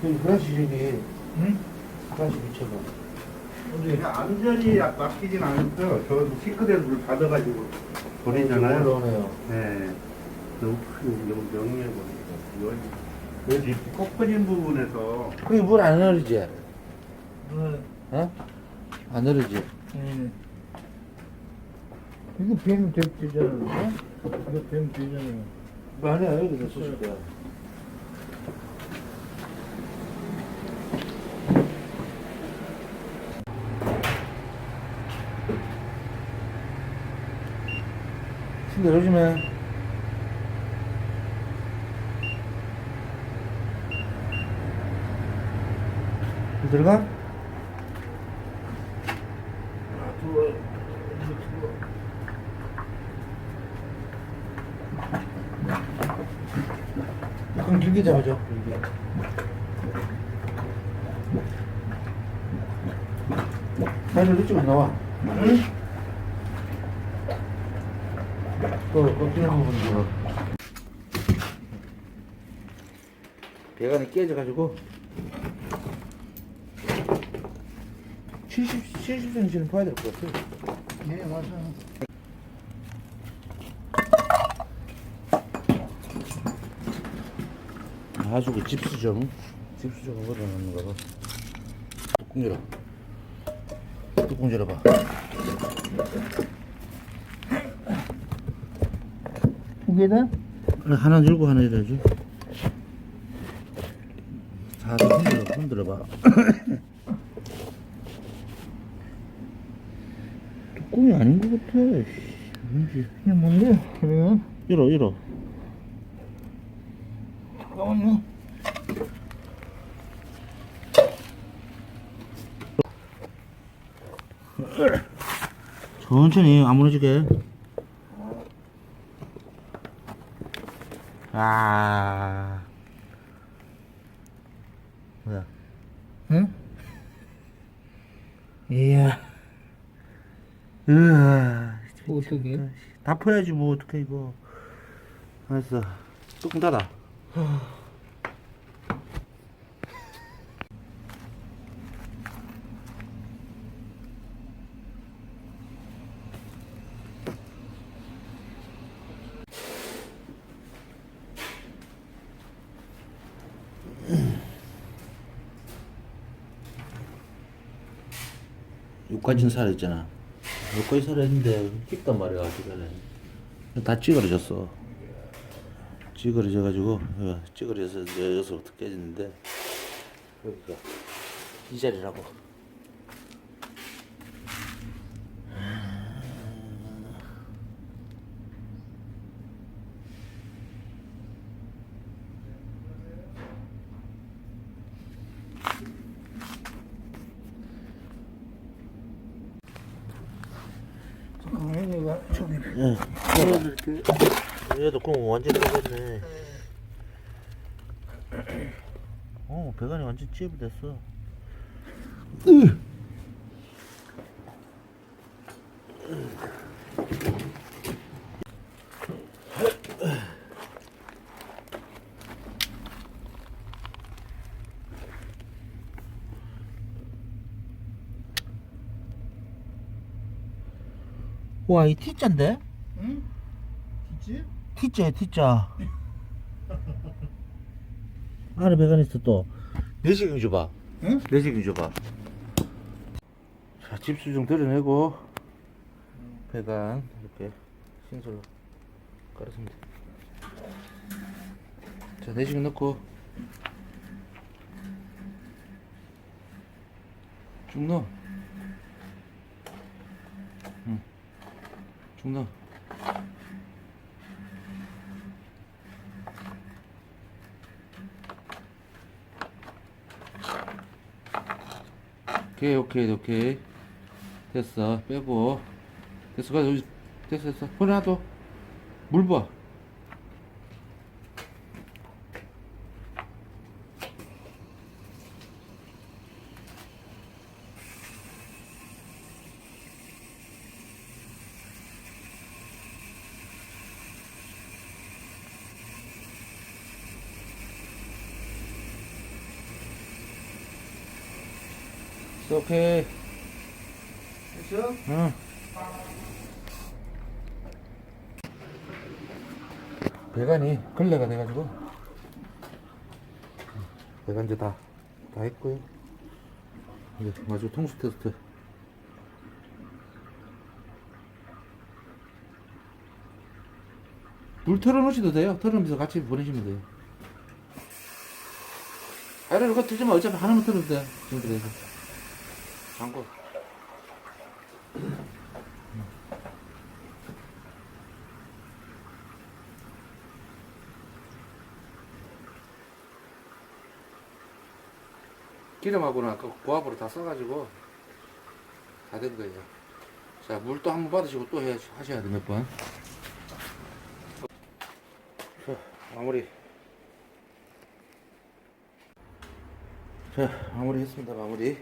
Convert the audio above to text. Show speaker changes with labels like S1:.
S1: 저기 브라시 저기
S2: 응?
S1: 브라시 미쳐봐
S2: 근데 안전이 맡기진 않았어요. 저 싱크대에서 물 받아가지고 보내잖아요.
S1: 올라오네요
S2: 네. 너무 큰 명- 명예해 보니까. 여기 꺾어진 부분에서
S1: 그게 물 안 흐르지?
S2: 네.
S1: 어? 안 흐르지?
S2: 네. 이거 뱀 되잖아. 어? 이거 뱀 되잖아.
S1: 여기서 쏘실 거야 근데 요즘에 들어가? 그럼 길게 잡아줘 다리를 이쪽으로 나와
S2: 응?
S1: 또 꺾이는 부분으로 배관이 깨져가지고 70, 70cm는 봐야 될 것 같아
S2: 네, 맞아.
S1: 아주 그 집수정 집수정을 걸어놓는가 봐. 뚜껑 열어 뚜껑 열어봐
S2: 두 개다?
S1: 하나 열고 하나 열어야지 살짝 흔들어, 흔들어봐 뚜껑이 아닌 것 같아 씨. 뭔지
S2: 이게 뭔데? 그러면?
S1: 열어 열어
S2: 잠깐만요.
S1: 천천히 안 무너지게 아. 뭐야?
S2: 응? 이야.
S1: 으아.
S2: 어떻게?
S1: 다 퍼야지 뭐 어떡해 이거. 알았어. 뚜껑 닫아 육가진 살아있잖아. 육가진 살아있는데 깊단 말이야 주변에 다 찌그러졌어. 찌그러져 가지고 찌그러져서 여기서부터 깨지는데 여기가 이 자리라고
S2: 이렇게.
S1: 얘도 그럼 완전 깨졌네. 어 배관이 완전 찌부 됐어 와, 이 T자인데?
S2: 응? 있지?
S1: T자야, T자. 안에 배관 있어, 또. 내시경 줘봐.
S2: 응?
S1: 내시경 줘봐. 자, 집수 좀 드러내고, 배관, 이렇게, 신설로 돼. 자, 내시경 넣고, 쭉 넣어. 쭉 넣어. 오케이 오케이 오케이 됐어 빼고 됐어 가 여기 됐어 됐어 손에 놔둬 물봐 오케이.
S2: 됐어?
S1: 응. 배관이 걸레가 돼가지고 배관 이제 다, 다 했고요. 이제 마지막 통수 테스트. 물 털어놓으셔도 돼요. 털으면서 같이 보내시면 돼요. 아래 이거 틀지만 어차피 하나만 틀어도 돼. 지금 그래서. 잠고. 기름하고는 아까 고압으로 다 써가지고 다 된 거예요. 자, 물 또 한 번 받으시고 또 해, 하셔야 돼, 몇 번. 자, 마무리. 자, 마무리 했습니다, 마무리.